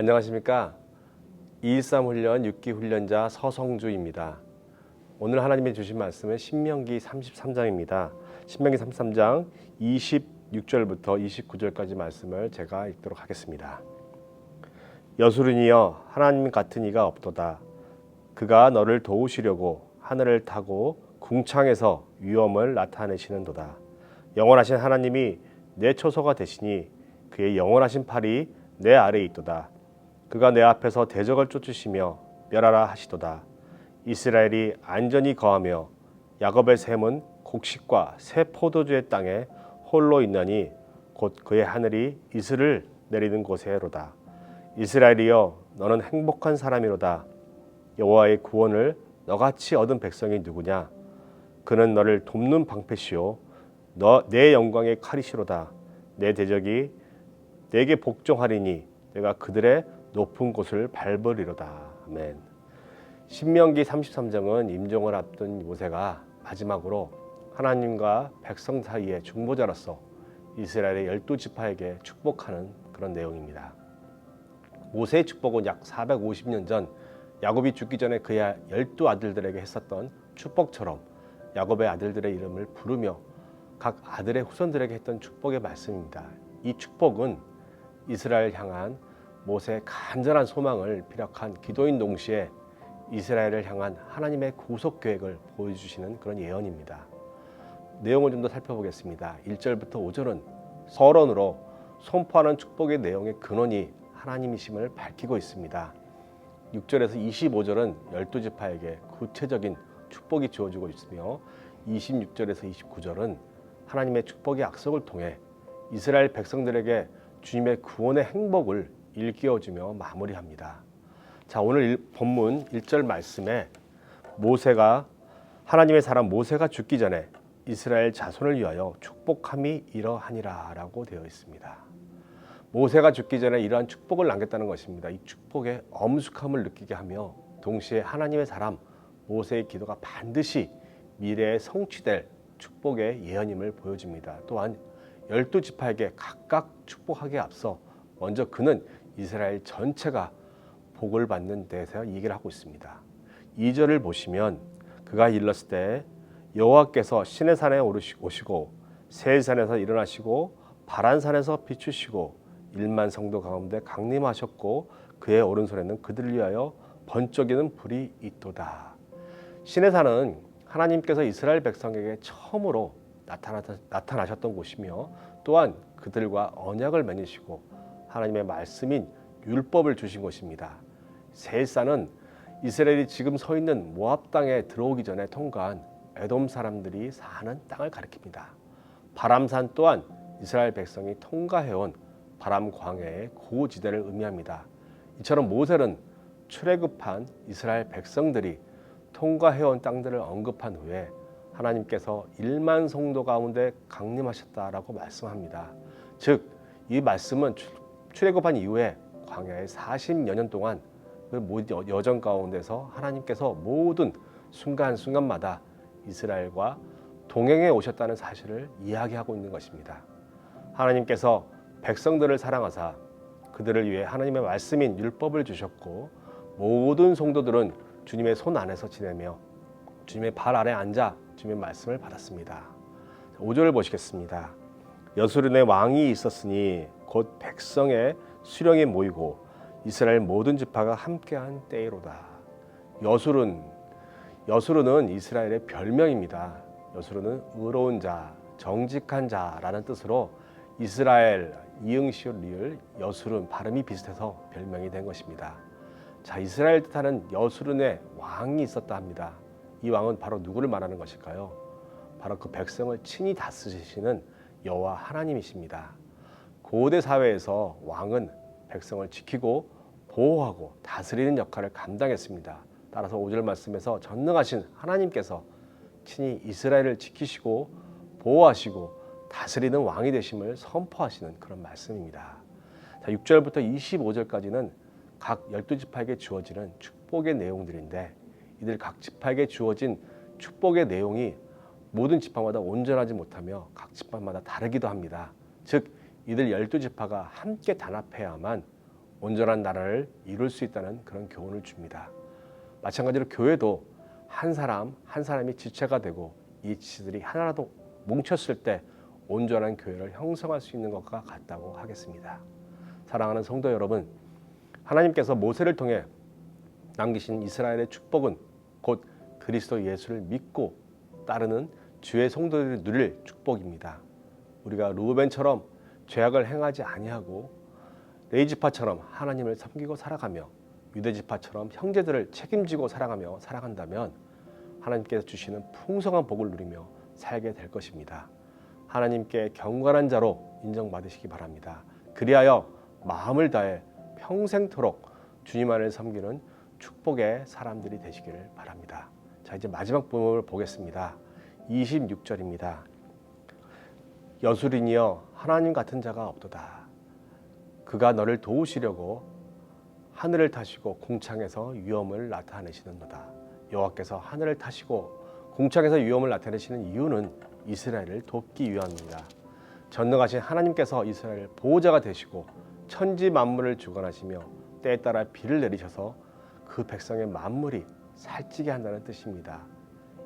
안녕하십니까. 213 훈련 6기 훈련자 서성주입니다. 오늘 하나님이 주신 말씀은 신명기 33장입니다. 신명기 33장 26절부터 29절까지 말씀을 제가 읽도록 하겠습니다. 여수른이여 하나님 같은 이가 없도다. 그가 너를 도우시려고 하늘을 타고 궁창에서 위엄을 나타내시는도다. 영원하신 하나님이 내 초소가 되시니 그의 영원하신 팔이 내 아래에 있도다. 그가 내 앞에서 대적을 쫓으시며 멸하라 하시도다. 이스라엘이 안전히 거하며 야곱의 샘은 곡식과 새 포도주의 땅에 홀로 있나니 곧 그의 하늘이 이슬을 내리는 곳에로다. 이스라엘이여 너는 행복한 사람이로다. 여호와의 구원을 너같이 얻은 백성이 누구냐? 그는 너를 돕는 방패시요 너 내 영광의 칼이시로다. 내 대적이 내게 복종하리니 내가 그들의 높은 곳을 밟으리로다. 아멘. 신명기 33장은 임종을 앞둔 모세가 마지막으로 하나님과 백성 사이의 중보자로서 이스라엘의 열두 지파에게 축복하는 그런 내용입니다. 모세의 축복은 약 450년 전 야곱이 죽기 전에 그의 열두 아들들에게 했었던 축복처럼 야곱의 아들들의 이름을 부르며 각 아들의 후손들에게 했던 축복의 말씀입니다. 이 축복은 이스라엘 향한 모세의 간절한 소망을 피력한 기도인 동시에 이스라엘을 향한 하나님의 구속 계획을 보여주시는 그런 예언입니다. 내용을 좀 더 살펴보겠습니다. 1절부터 5절은 서론으로 선포하는 축복의 내용의 근원이 하나님이심을 밝히고 있습니다. 6절에서 25절은 열두 지파에게 구체적인 축복이 주어지고 있으며 26절에서 29절은 하나님의 축복의 약속을 통해 이스라엘 백성들에게 주님의 구원의 행복을 일깨워주며 마무리합니다. 자, 오늘 본문 1절 말씀에 모세가 하나님의 사람 모세가 죽기 전에 이스라엘 자손을 위하여 축복함이 이러하니라라고 되어 있습니다. 모세가 죽기 전에 이러한 축복을 남겼다는 것입니다. 이 축복의 엄숙함을 느끼게 하며 동시에 하나님의 사람 모세의 기도가 반드시 미래에 성취될 축복의 예언임을 보여줍니다. 또한 열두 지파에게 각각 축복하기에 앞서 먼저 그는 이스라엘 전체가 복을 받는 데서 얘기를 하고 있습니다. 2절을 보시면 그가 일렀을 때 여호와께서 신의 산에 오르시고 새 산에서 일어나시고 바란 산에서 비추시고 일만 성도 가운데 강림하셨고 그의 오른손에는 그들을 위하여 번쩍이는 불이 있도다. 신의 산은 하나님께서 이스라엘 백성에게 처음으로 나타나, 셨던 곳이며 또한 그들과 언약을 맺으시고 하나님의 말씀인 율법을 주신. 새 산은 이스라엘이 지금 서 있는 모압 땅에 들어오기 전에 통과한 에돔 사람들이 사는 땅을 가리킵니다. 바람산 또한 이스라엘 백성이 통과해온 바람 광야의 고지대를 의미합니다. 이처럼 모세는 출애굽한 이스라엘 백성들이 통과해온 땅들을 언급한 후에 하나님께서 1만 성도 가운데 강림하셨다라고 말씀합니다. 즉, 이 말씀은 출애굽한 이후에 광야에 40여 년 동안 그 여정 가운데서 하나님께서 모든 순간순간마다 이스라엘과 동행해 오셨다는 사실을 이야기하고 있는 것입니다. 하나님께서 백성들을 사랑하사 그들을 위해 하나님의 말씀인 율법을 주셨고 모든 성도들은 주님의 손 안에서 지내며 주님의 발 아래 앉아 주님의 말씀을 받았습니다. 5절을 보시겠습니다. 여수른의 왕이 있었으니 곧 백성의 수령이 모이고 이스라엘 모든 지파가 함께한 때이로다. 여수른 여수르는 이스라엘의 별명입니다. 여수르는 의로운 자, 정직한 자라는 뜻으로 이스라엘 이응시올 리을 여수른 발음이 비슷해서 별명이 된 것입니다. 자, 이스라엘 뜻하는 여수른의 왕이 있었다 합니다. 이 왕은 바로 누구를 말하는 것일까요? 바로 그 백성을 친히 다스리시는 여호와 하나님이십니다. 고대 사회에서 왕은 백성을 지키고 보호하고 다스리는 역할을 감당했습니다. 따라서 5절 말씀에서 전능하신 하나님께서 친히 이스라엘을 지키시고 보호하시고 다스리는 왕이 되심을 선포하시는 그런 말씀입니다. 자, 6절부터 25절까지는 각 열두 지파에게 주어지는 축복의 내용들인데 이들 각 지파에게 주어진 축복의 내용이 모든 지파마다 온전하지 못하며 각 지파마다 다르기도 합니다. 즉 이들 열두 지파가 함께 단합해야만 온전한 나라를 이룰 수 있다는 그런 교훈을 줍니다. 마찬가지로 교회도 한 사람 한 사람이 지체가 되고 이 지체들이 하나라도 뭉쳤을 때 온전한 교회를 형성할 수 있는 것과 같다고 하겠습니다. 사랑하는 성도 여러분, 하나님께서 모세를 통해 남기신 이스라엘의 축복은 곧 그리스도 예수를 믿고 따르는 주의 성도들이 누릴 축복입니다. 우리가 루벤처럼 죄악을 행하지 아니하고 레이지파처럼 하나님을 섬기고 살아가며 유대지파처럼 형제들을 책임지고 살아가며 살아간다면 하나님께서 주시는 풍성한 복을 누리며 살게 될 것입니다. 하나님께 경건한 자로 인정받으시기 바랍니다. 그리하여 마음을 다해 평생토록 주님 안을 섬기는 축복의 사람들이 되시기를 바랍니다. 자, 이제 마지막 부분을 보겠습니다. 26절입니다. 여술이니여 하나님 같은 자가 없도다. 그가 너를 도우시려고 하늘을 타시고 궁창에서 위엄을 나타내시는도다. 여호와께서 하늘을 타시고 궁창에서 위엄을 나타내시는 이유는 이스라엘을 돕기 위함입니다. 전능하신 하나님께서 이스라엘 보호자가 되시고 천지 만물을 주관하시며 때에 따라 비를 내리셔서 그 백성의 만물이 살찌게 한다는 뜻입니다.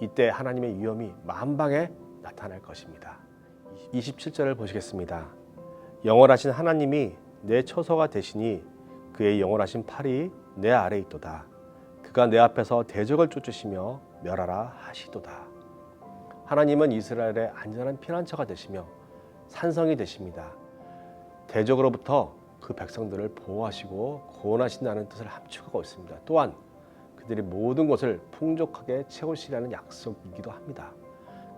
이때 하나님의 위엄이 만방에 나타날 것입니다. 27절을 보시겠습니다. 영원하신 하나님이 내 처소가 되시니 그의 영원하신 팔이 내 아래 있도다. 그가 내 앞에서 대적을 쫓으시며 멸하라 하시도다. 하나님은 이스라엘의 안전한 피난처가 되시며 산성이 되십니다. 대적으로부터 그 백성들을 보호하시고 구원하신다는 뜻을 함축하고 있습니다. 또한 그들이 모든 것을 풍족하게 채우시라는 약속이기도 합니다.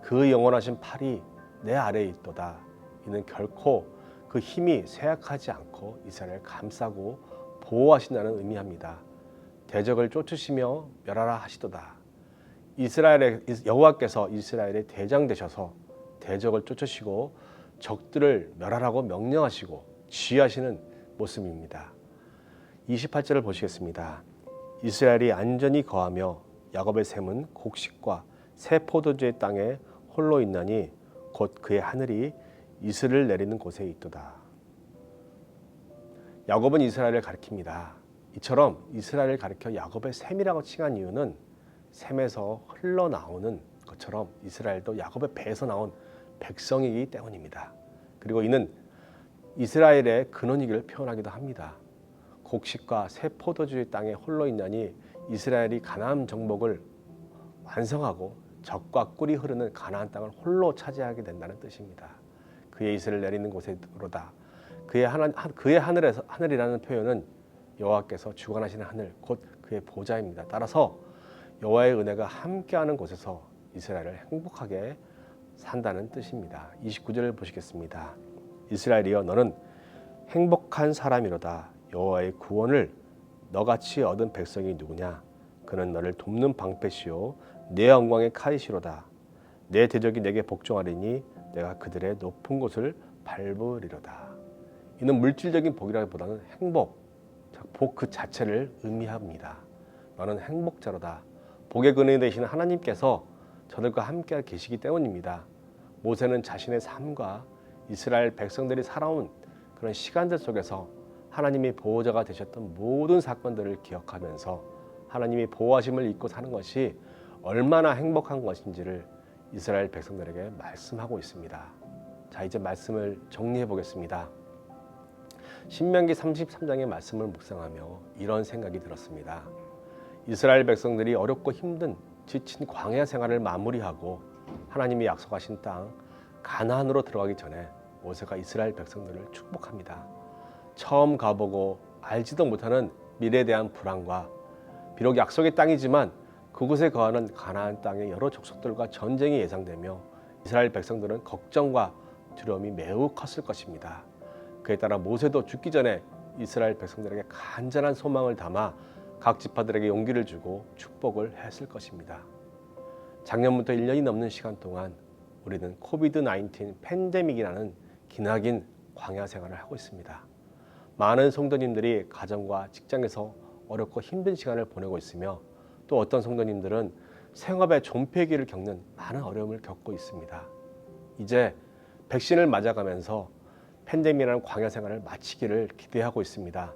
그 영원하신 팔이 내 아래에 있도다. 이는 결코 그 힘이 쇠약하지 않고 이스라엘을 감싸고 보호하신다는 의미합니다. 대적을 쫓으시며 멸하라 하시도다. 이스라엘의 여호와께서 이스라엘의 대장 되셔서 대적을 쫓으시고 적들을 멸하라고 명령하시고 지휘하시는 모습입니다. 28절을 보시겠습니다. 이스라엘이 안전히 거하며 야곱의 샘은 곡식과 새 포도주의 땅에 홀로 있나니 곧 그의 하늘이 이슬을 내리는 곳에 있도다. 야곱은 이스라엘을 가리킵니다. 이처럼 이스라엘을 가리켜 야곱의 샘이라고 칭한 이유는 샘에서 흘러나오는 것처럼 이스라엘도 야곱의 배에서 나온 백성이기 때문입니다. 그리고 이는 이스라엘의 근원이기를 표현하기도 합니다. 곡식과 새 포도주의 땅에 홀로 있냐니 이스라엘이 가나안 정복을 완성하고 적과 꿀이 흐르는 가나안 땅을 홀로 차지하게 된다는 뜻입니다. 그의 이슬을 내리는 곳으로다. 그의 하나 그의 하늘에서 하늘이라는 표현은 여호와께서 주관하시는 하늘 곧 그의 보좌입니다. 따라서 여호와의 은혜가 함께하는 곳에서 이스라엘을 행복하게 산다는 뜻입니다. 29절을 보시겠습니다. 이스라엘이여 너는 행복한 사람이로다. 여호와의 구원을 너같이 얻은 백성이 누구냐? 그는 너를 돕는 방패시요 내 영광의 칼이시로다. 내 대적이 내게 복종하리니 내가 그들의 높은 곳을 밟으리로다. 이는 물질적인 복이라기보다는 행복, 복 그 자체를 의미합니다. 너는 행복자로다. 복의 근원이 되시는 하나님께서 저들과 함께 계시기 때문입니다. 모세는 자신의 삶과 이스라엘 백성들이 살아온 그런 시간들 속에서 하나님이 보호자가 되셨던 모든 사건들을 기억하면서 하나님이 보호하심을 잊고 사는 것이 얼마나 행복한 것인지를 이스라엘 백성들에게 말씀하고 있습니다. 자, 이제 말씀을 정리해 보겠습니다. 신명기 33장의 말씀을 묵상하며 이런 생각이 들었습니다. 이스라엘 백성들이 어렵고 힘든 지친 광야 생활을 마무리하고 하나님이 약속하신 땅 가나안으로 들어가기 전에 모세가 이스라엘 백성들을 축복합니다. 처음 가보고 알지도 못하는 미래에 대한 불안과 비록 약속의 땅이지만 그곳에 거하는 가나안 땅의 여러 족속들과 전쟁이 예상되며 이스라엘 백성들은 걱정과 두려움이 매우 컸을 것입니다. 그에 따라 모세도 죽기 전에 이스라엘 백성들에게 간절한 소망을 담아 각 지파들에게 용기를 주고 축복을 했을 것입니다. 작년부터 1년이 넘는 시간 동안 우리는 코비드 19 팬데믹이라는 기나긴 광야 생활을 하고 있습니다. 많은 성도님들이 가정과 직장에서 어렵고 힘든 시간을 보내고 있으며 또 어떤 성도님들은 생업의 존폐기를 겪는 많은 어려움을 겪고 있습니다. 이제 백신을 맞아가면서 팬데믹이라는 광야 생활을 마치기를 기대하고 있습니다.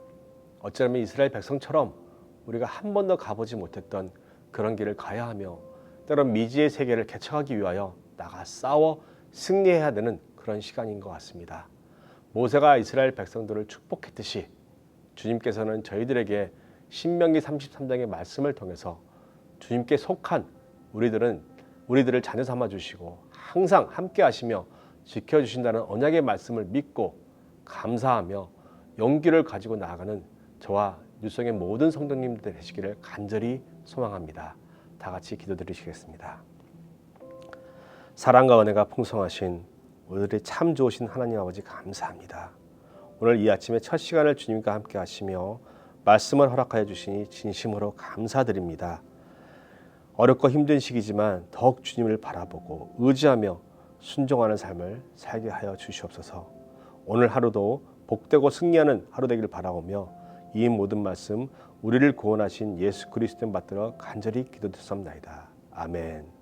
어쩌면 이스라엘 백성처럼 우리가 한 번도 가보지 못했던 그런 길을 가야 하며 때론 미지의 세계를 개척하기 위하여 나가 싸워 승리해야 되는 그런 시간인 것 같습니다. 모세가 이스라엘 백성들을 축복했듯이 주님께서는 저희들에게 신명기 33장의 말씀을 통해서 주님께 속한 우리들은 우리들을 자녀 삼아 주시고 항상 함께 하시며 지켜 주신다는 언약의 말씀을 믿고 감사하며 용기를 가지고 나아가는 저와 뉴성의 모든 성도님들 되시기를 간절히 소망합니다. 다 같이 기도드리시겠습니다. 사랑과 은혜가 풍성하신 오늘이 참 좋으신 하나님 아버지 감사합니다. 오늘 이 아침에 첫 시간을 주님과 함께 하시며 말씀을 허락하여 주시니 진심으로 감사드립니다. 어렵고 힘든 시기지만 더욱 주님을 바라보고 의지하며 순종하는 삶을 살게 하여 주시옵소서. 오늘 하루도 복되고 승리하는 하루 되기를 바라오며 이 모든 말씀 우리를 구원하신 예수 그리스도 받들어 간절히 기도드렸습니다. 아멘.